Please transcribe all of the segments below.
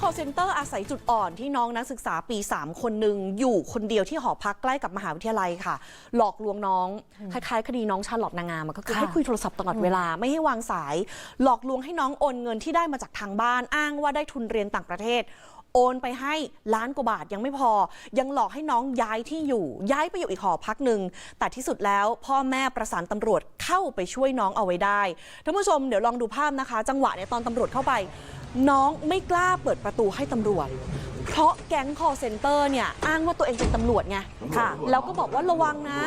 call center อาศัยจุดอ่อนที่น้องนักศึกษาปี 3 คนหนึ่งอยู่คนเดียวที่หอพักใกล้กับมหาวิทยาลัยค่ะ หลอกลวงน้อง คล้ายๆ คดีน้องชาลอตนางงามอะก็คือค่ะให้คุยโทรศัพท์ตลอดเวลาไม่ให้วางสาย หลอกลวงให้น้องโอนเงินที่ได้มาจากทางบ้านอ้างว่าได้ทุนเรียนต่างประเทศ โอนไปให้ล้านกว่าบาทยังไม่พอ ยังหลอกให้น้องย้ายที่อยู่ ย้ายไปอยู่อีกหอพักหนึ่งแต่ที่สุดแล้วพ่อแม่ประสานตำรวจเข้าไปช่วยน้องเอาไว้ได้ท่านผู้ชมเดี๋ยวลองดูภาพนะคะ จังหวะเนี่ยตอนตำรวจเข้าไป น้องไม่กล้าเปิดประตูให้ตำรวจ เพราะแก๊ง call center เนี่ยอ้างว่าตัวเองเป็นตำรวจไงค่ะ แล้วก็บอกว่าระวังนะ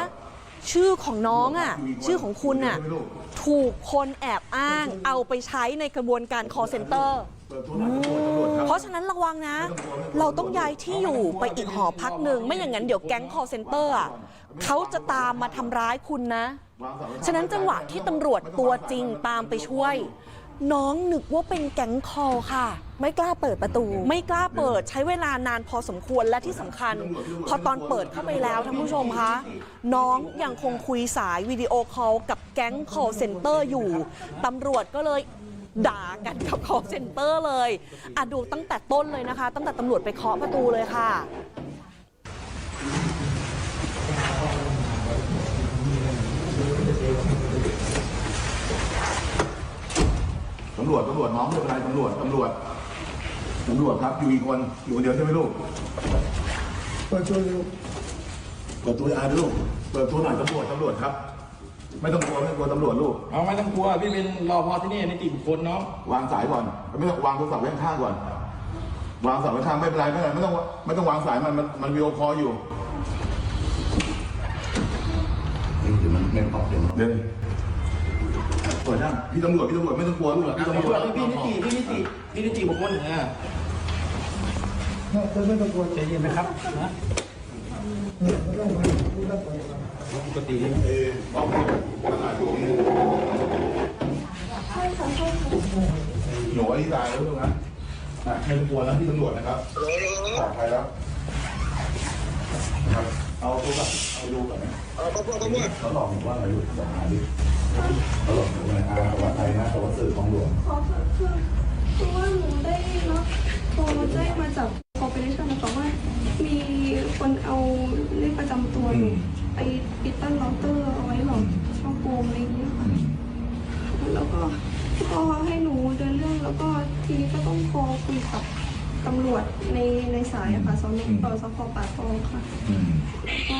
ชื่อของน้องอะชื่อของคุณอะถูกคนแอบอ้าง เอาไปใช้ในกระบวนการ call center เพราะฉะนั้นระวังนะ เราต้องย้ายที่อยู่ไปอีกหอพักหนึ่ง ไม่อย่างนั้นเดี๋ยวแก๊ง call center อะเขาจะตามมาทำร้ายคุณนะ ฉะนั้นจังหวะที่ตำรวจตัวจริงตามไปช่วย น้องนึกว่าเป็นแก๊ง call ค่ะ ไม่กล้าเปิดประตู ไม่กล้าเปิดใช้เวลานานพอสมควรและที่สำคัญ พอตอนเปิดเข้าไปแล้วท่านผู้ชมคะน้องยังคงคุยสายวิดีโอคอลกับแก๊ง call center อยู่ตำรวจก็เลยด่ากันกับ call center เลยอะดูตั้งแต่ต้นเลยนะคะ ตั้งแต่ตำรวจไปเคาะประตูเลยค่ะ รวจตำรวจน้องไม่เป็นไรตำรวจตำรวจตำรวจครับอยู่อีกคนอยู่คนเดียวใช่ไหมลูกเปิดช่วยลูกเปิดตัวอาด้วยลูกเปิดตัวหน่อยตำรวจตำรวจครับ ไม่ต้องกลัวไม่ต้องกลัวตำรวจลูกเอาไม่ต้องกลัวพี่เป็นรอพอที่นี่นิติบุคคลเนาะวางสายก่อนไม่ต้องวางโทรศัพท์ไว้ข้างๆก่อน วางโทรศัพท์ไว้ข้างไม่เป็นไรไม่เป็นไรไม่ต้องไม่ต้องวางสายมันมันมันวิดีโอคอลอยู่เดี๋ยวมันไม่ตอบเดี๋ยวเดี๋ยว เปิดได้พี่ตำรวจพี่ตำรวจไม่ต้องกลัวลูกพี่ตำรวจพี่นิติพี่นิติพี่นิติบุคคลเนี่ยเธอไม่ต้องกลัวใจเย็นนะครับนะไม่ต้องไปไม่ต้องไปปกติเออเอาไปถ่ายรูปหนูอธิบายแล้วลูกนะอะไม่ต้องกลัวนะพี่ตำรวจนะครับปลอดภัยแล้วครับเอาโทรศัพท์เอาดูก่อนนะเขาหลอกหนูว่าอะไรลูกบอกมาดิ เขาหลอกหนูว่าอาวัดไทยนะแต่ว่าสื่อของหลวงขอคือคือว่าหนูได้รับโทรแจ้งมาจากคอร์ปอเรชั่นนะคะว่า มีคนเอาเลขประจำตัวหนูไปปิดตั้งเราเตอร์เอาไว้หลอกช่องโกงอะไรอย่างเงี้ยค่ะแล้วก็ก็ให้หนูเดินเรื่องแล้วก็ทีนี้ก็ต้องโทรคุยกับตำรวจในในสายอะค่ะสนปสพป่าตองค่ะอืมก็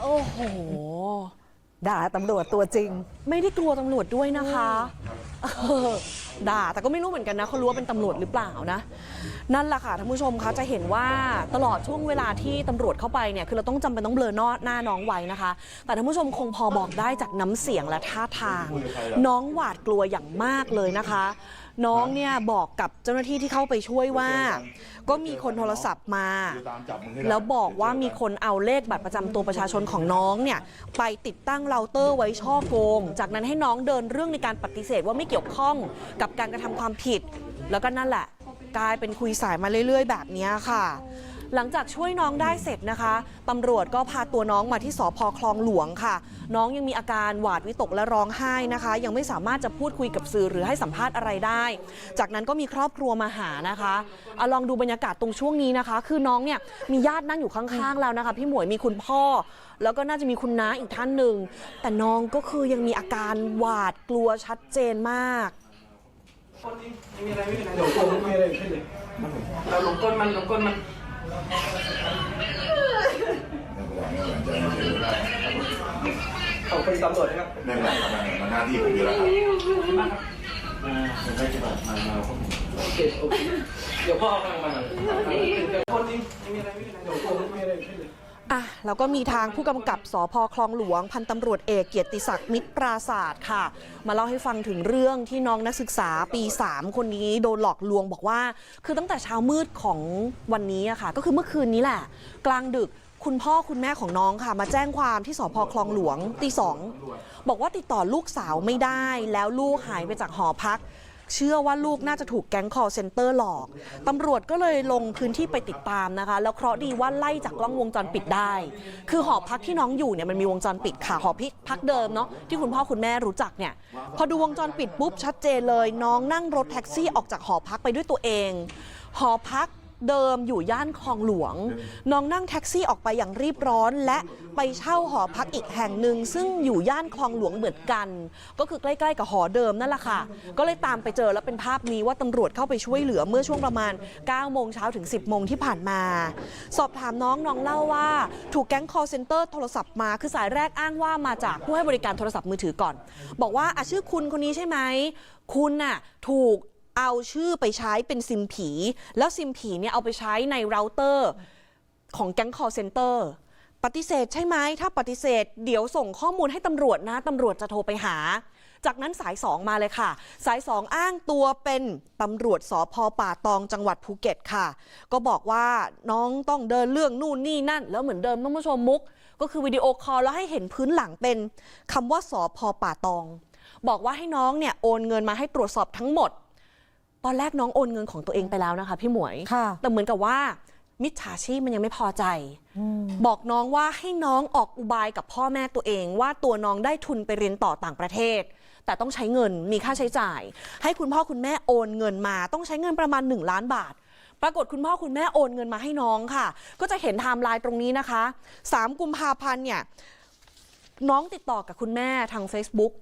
โอ้โห ด่าตำรวจตัวจริง ไม่ได้กลัวตำรวจด้วยนะคะเออด่าแต่ก็ไม่รู้เหมือนกันนะเขารู้ว่าเป็นตำรวจหรือเปล่านะ นั่นแหละค่ะท่านผู้ชมคะจะเห็นว่าตลอดช่วงเวลาที่ตำรวจเข้าไปเนี่ยคือเราต้องจำเป็นต้องเบลอนอหน้าน้องไว้นะคะ แต่ท่านผู้ชมคงพอบอกได้จากน้ำเสียงและท่าทาง น้องหวาดกลัวอย่างมากเลยนะคะ น้องเนี่ยบอกกับเจ้าหน้าที่ที่เข้าไปช่วยว่า ก็มีคนโทรศัพท์มา แล้วบอกว่ามีคนเอาเลขบัตรประจำตัวประชาชนของน้องเนี่ยไปติดตั้งเราเตอร์ไว้ช่อโกง จากนั้นให้น้องเดินเรื่องในการปฏิเสธว่าไม่เกี่ยวข้องกับการกระทำความผิด แล้วก็นั่นแหละ กลายเป็นคุยสายมาเรื่อย ๆ แบบนี้ค่ะ หลังจากช่วยน้องได้เสร็จนะคะตำรวจก็พาตัวน้องมาที่สพคลองหลวงค่ะ น้องยังมีอาการหวาดวิตกและร้องไห้นะคะ ยังไม่สามารถจะพูดคุยกับสื่อหรือให้สัมภาษณ์อะไรได้ จากนั้นก็มีครอบครัวมาหานะคะเอาลองดูบรรยากาศตรงช่วงนี้นะคะ คือน้องเนี่ยมีญาตินั่งอยู่ข้างๆแล้วนะคะ พี่หมวยมีคุณพ่อ แล้วก็น่าจะมีคุณน้าอีกท่านหนึ่งแต่น้องก็คือยังมีอาการหวาดกลัวชัดเจนมากไม่มีอะไรไม่มีอะไรหลงก้นไม่มีอะไรขึ้นเลยเราหลงก้นมันหลงก้นมันเขาเป็นตำรวจนะครับไม่เป็นไรครับมันหน้าที่ผมอยู่แล้วครับมาผมได้จะแบบมามาโอเคโอเคเดี๋ยวพ่อเอากำลังมาเดี๋ยวคนจริงมีอะไรไม่มีอะไรหลงก้นไม่มีอะไรขึ้นเลย อะแล้วก็มีทางผู้กำกับสพคลองหลวง พันตำรวจเอกเกียรติศักดิ์มิตรปราศาสตร์ค่ะ มาเล่าให้ฟังถึงเรื่องที่น้องนักศึกษาปี 3 คนนี้โดนหลอกลวงบอกว่า คือตั้งแต่เช้ามืดของวันนี้อะค่ะ ก็คือเมื่อคืนนี้แหละ กลางดึกคุณพ่อคุณแม่ของน้องค่ะ มาแจ้งความที่สพคลองหลวงตีสองบอกว่าติดต่อลูกสาวไม่ได้ แล้วลูกหายไปจากหอพัก เชื่อว่าลูกน่าจะถูกแก๊งคอเซ็นเตอร์หลอกตำรวจก็เลยลงพื้นที่ไปติดตามนะคะ แล้วเคราะห์ดีว่าไล่จากกล้องวงจรปิดได้ คือหอพักที่น้องอยู่เนี่ยมันมีวงจรปิดค่ะหอพักเดิมเนาะที่คุณพ่อคุณแม่รู้จักเนี่ยพอดูวงจรปิดปุ๊บชัดเจนเลย น้องนั่งรถแท็กซี่ออกจากหอพักไปด้วยตัวเอง หอพัก เดิมอยู่ย่านคลองหลวง น้องนั่งแท็กซี่ออกไปอย่างรีบร้อน และไปเช่าหอพักอีกแห่งหนึ่ง ซึ่งอยู่ย่านคลองหลวงเหมือนกัน ก็คือใกล้ๆกับหอเดิมนั่นแหละค่ะ ก็เลยตามไปเจอแล้วเป็นภาพนี้ว่าตำรวจเข้าไปช่วยเหลือเมื่อช่วงประมาณ 9 โมงเช้าถึง 10 โมงที่ผ่านมา สอบถามน้องน้องเล่าว่า ถูกแก๊ง call center โทรศัพท์มาคือสายแรกอ้างว่ามาจากผู้ให้บริการโทรศัพท์มือถือก่อน บอกว่าอะชื่อคุณคนนี้ใช่ไหมคุณน่ะถูก เอาชื่อไปใช้เป็นซิมผี แล้วซิมผีเนี่ยเอาไปใช้ในเราเตอร์ของแก๊ง call center ปฏิเสธใช่ไหมถ้าปฏิเสธ เดี๋ยวส่งข้อมูลให้ตำรวจนะตำรวจจะโทรไปหา จากนั้นสายสองมาเลยค่ะ สายสองอ้างตัวเป็นตำรวจสพป่าตองจังหวัดภูเก็ตค่ะ ก็บอกว่าน้องต้องเดินเรื่องนู่นนี่นั่น แล้วเหมือนเดิมท่านผู้ชมมุก ก็คือวิดีโอคอลแล้วให้เห็นพื้นหลังเป็นคำว่าสพป่าตอง บอกว่าให้น้องเนี่ยโอนเงินมาให้ตรวจสอบทั้งหมด ตอนแรกน้องโอนเงินของตัวเองไปแล้วนะคะ พี่หมวย ค่ะ แต่เหมือนกับว่า มิจฉาชีพมันยังไม่พอใจ บอกน้องว่าให้น้องออกอุบายกับพ่อแม่ตัวเองว่าตัวน้องได้ทุนไปเรียนต่อต่างประเทศ แต่ต้องใช้เงินมีค่าใช้จ่าย ให้คุณพ่อคุณแม่โอนเงินมา ต้องใช้เงินประมาณ 1 ล้านบาท ปรากฏคุณพ่อคุณแม่โอนเงินมาให้น้องค่ะ ก็จะเห็นไทม์ไลน์ตรงนี้นะคะ 3 กุมภาพันธ์เนี่ยน้องติดต่อกับคุณแม่ทาง Facebook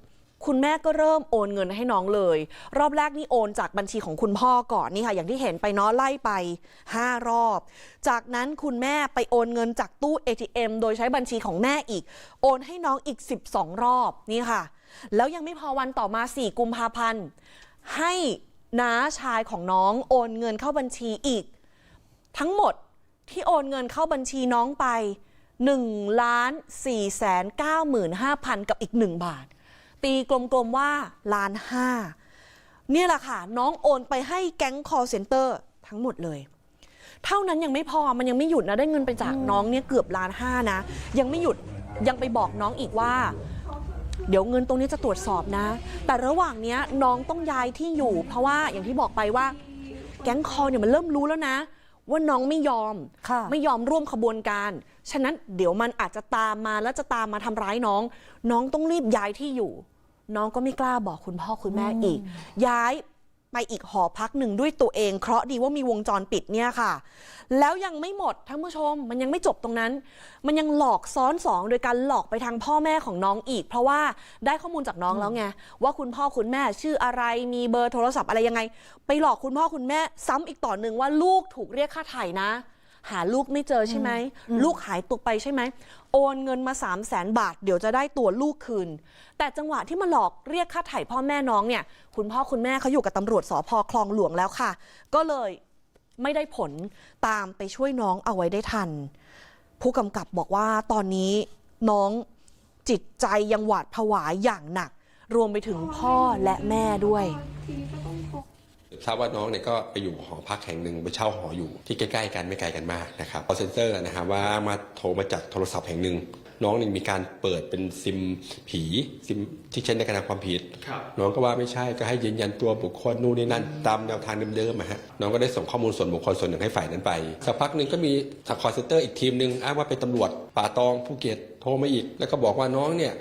คุณแม่ก็เริ่มโอนเงินให้น้องเลย รอบแรกนี่โอนจากบัญชีของคุณพ่อก่อนนี่ค่ะ อย่างที่เห็นไปเนาะไล่ไป 5 รอบ จากนั้นคุณแม่ไปโอนเงินจากตู้ ATM โดยใช้บัญชีของแม่อีก โอนให้น้องอีก 12 รอบนี่ค่ะ แล้วยังไม่พอวันต่อมา 4 กุมภาพันธ์ให้น้าชายของน้องโอนเงินเข้าบัญชีอีก ทั้งหมดที่โอนเงินเข้าบัญชีน้องไป1ล้าน4แสน9หมื่น5พันกับอีก 1 บาท ตีกลมๆว่าล้านห้าเนี่ยแหละค่ะ น้องโอนไปให้แก๊ง call center ทั้งหมดเลย เท่านั้นยังไม่พอมันยังไม่หยุดนะได้เงินไปจากน้องเนี่ยเกือบล้านห้านะ ยังไม่หยุดยังไปบอกน้องอีกว่า เดี๋ยวเงินตรงนี้จะตรวจสอบนะ แต่ระหว่างเนี้ยน้องต้องย้ายที่อยู่ เพราะว่าอย่างที่บอกไปว่า แก๊งคอเนี่ยมันเริ่มรู้แล้วนะ ว่าน้องไม่ยอมค่ะไม่ยอมร่วมขบวนการ ฉะนั้นเดี๋ยวมันอาจจะตามมาแล้วจะตามมาทำร้ายน้อง น้องต้องรีบย้ายที่อยู่ น้องก็ไม่กล้าบอกคุณพ่อคุณแม่อีก ย้ายไปอีกหอพักหนึ่งด้วยตัวเอง เคราะห์ดีว่ามีวงจรปิดเนี่ยค่ะ แล้วยังไม่หมดท่านผู้ชม มันยังไม่จบตรงนั้น มันยังหลอกซ้อนสองโดยการหลอกไปทางพ่อแม่ของน้องอีก เพราะว่าได้ข้อมูลจากน้องแล้วไงว่าคุณพ่อคุณแม่ชื่ออะไรมีเบอร์โทรศัพท์อะไรยังไง ไปหลอกคุณพ่อคุณแม่ซ้ำอีกต่อหนึ่งว่าลูกถูกเรียกค่าไถ่นะ หาลูกไม่เจอใช่ไหม ลูกหายตัวไปใช่ไหม โอนเงินมา 3 0 0แสนบาท เดี๋ยวจะได้ตัวลูกคืน แต่จังหวะที่มาหลอกเรียกค่าไถ่พ่อแม่น้องเนี่ย คุณพ่อคุณแม่เขาอยู่กับตำรวจสพคลองหลวงแล้วค่ะ ก็เลยไม่ได้ผลตามไปช่วยน้องเอาไว้ได้ทัน ผู้กำกับบอกว่าตอนนี้น้องจิตใจยังหวาดผวาอย่างหนัก รวมไปถึงพ่อและแม่ด้วย ทีนี้ก็ต้องโทรทราบว่าน้องเนี่ยก็ไปอยู่หอพักแห่งหนึ่งไปเช่าหออยู่ที่ใกล้ๆกันไม่ไกลกันมากนะครับพอเซ็นเซอร์นะครับว่ามาโทรมาจากโทรศัพท์แห่งหนึ่งน้องนี่มีการเปิดเป็นซิมผีซิมที่ใช้ในการทำความผิดครับน้องก็ว่าไม่ใช่ก็ให้ยืนยันตัวบุคคลนู่นนี่นั่นตามแนวทางเดิมๆอะฮะน้องก็ได้ส่งข้อมูลส่วนบุคคลส่วนหนึ่งให้ฝ่ายนั้นไปสักพักหนึ่งก็มีทางคอเซ็นเตอร์อีกทีมหนึ่งอ้างว่าเป็นตำรวจป่าตองภูเก็ตโทรมาอีก แล้วก็บอกว่าน้องเนี่ย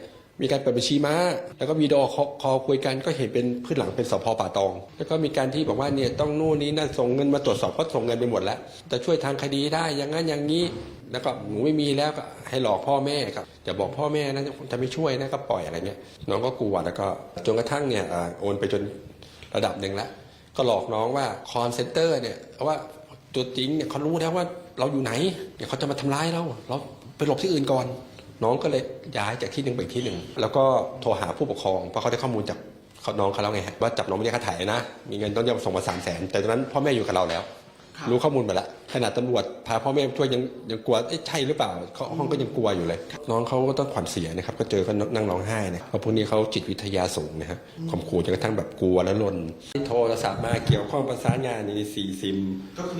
มีการเปิดบัญชีม้า แล้วก็วีดอคอลคุยกันก็เห็นเป็นพื้นหลังเป็นสพป่าตอง แล้วก็มีการที่บอกว่าเนี่ยต้องนู่นนี่นั่นส่งเงินมาตรวจสอบก็ส่งเงินไปหมดแล้วจะช่วยทางคดีได้อย่างนั้นอย่างนี้ แล้วก็หนูไม่มีแล้วก็ให้หลอกพ่อแม่ครับอย่าบอกพ่อแม่นะจะไม่ช่วยนะก็ปล่อยอะไรเงี้ยน้องก็กลัวแล้วก็จนกระทั่งเนี่ยอ่าโอนไปจนระดับหนึ่งแล้วก็หลอกน้องว่าคอนเซนเตอร์เนี่ยว่าตัวจริงเนี่ยเขารู้แล้วว่าเราอยู่ไหนเดี๋ยวเขาจะมาทำร้ายเราเราไปหลบที่อื่นก่อน น้องก็เลยย้ายจากที่หนึ่งไปอีกที่หนึ่งแล้วก็โทรหาผู้ปกครองเพราะเขาได้ข้อมูลจากเขาน้องเขาแล้วไงฮะว่าจับน้องไม่ได้ค่าถ่ายนะ มีเงินต้องจะส่งมาสามแสนแต่ตอนนั้นพ่อแม่อยู่กับเราแล้ว รู้ข้อมูลหมาแล้วขนาดตำรวจพาพ่อแม่มาช่วยยังยังกลัวเอ๊ะใช่หรือเปล่าเขาห้องก็ยังกลัวอยู่เลย น้องเขาก็ต้องขวัญเสียนะครับ ก็เจอก็นั่งร้องไห้นะเพราะพวกนี้เขาจิตวิทยาสูงนะครับข่มขู่จนกระทั่งแบบกลัวและลนโทรศัพท์มาเกี่ยวข้องประสานงานในสี่ซิม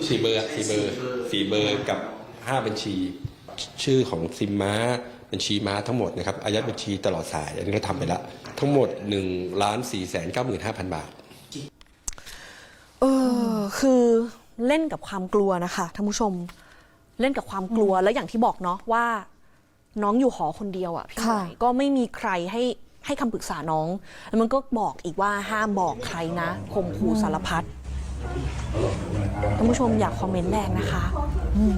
สี่เบอร์สี่เบอร์สี่เบอร์กับห้าบัญชี ชื่อของซิมม้า บัญชีม้าทั้งหมดนะครับอายัดบัญชีตลอดสาย อันนี้ก็ทำไปแล้ว ทั้งหมด1ล้าน4แสน9 5 0 0 0บาท เออคือเล่นกับความกลัวนะคะท่านผู้ชมเล่นกับความกลัวแล้วอย่างที่บอกเนาะว่า น้องอยู่หอคนเดียวอะ่ะพี่ค่ะหมายก็ไม่มีใครให้ให้คำปรึกษาน้อง แล้วมันก็บอกอีกว่าห้ามบอกใครนะข่มขู่สารพัด ท่านผู้ชมอยากคอมเมนต์แรงนะคะ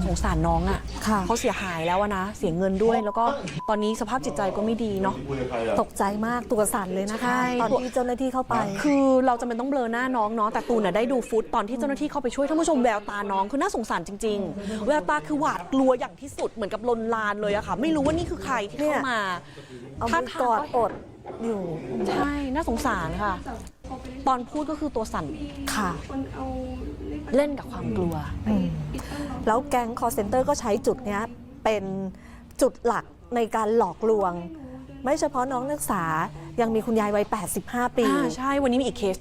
สงสารน้องอะ่ะค่ะเขาเสียหายแล้วอะนะ เสียเงินด้วย แล้วก็ตอนนี้สภาพจิตใจก็ไม่ดีเนาะตกใจมากตัวสั่นเลยนะคะใช่ตอนที่เจ้าหน้าที่เข้าไป คือเราจะเป็นต้องเบลอหน้าน้องเนาะแต่ตูนน่ะได้ดูฟุตตอนที่เจ้าหน้าที่เข้าไปช่วยท่านผู้ชมแววตาน้องคือน่าสงสารจริง ๆ แววตาคือหวาดกลัวอย่างที่สุดเหมือนกับลนลานเลยอะค่ะ ไม่รู้ว่านี่คือใครที่เนี่เข้ายมาเอาท่ามือทางกอดก็อดอยู่ใช่น่าสงสารค่ะ ตอนพูดก็คือตัวสั่นค่ะคน เอาเลขเล่นกับความกลัวอืมปิดตั้งล็อกแล้วแก๊งคอร์เซนเตอร์ก็ใช้จุดเนี้ยเป็นจุดหลักในการหลอกลวง ไม่เฉพาะน้องนักศึกษายังมีคุณยายวัย 85 ปีอ่าใช่ วันนี้มีอีกเคส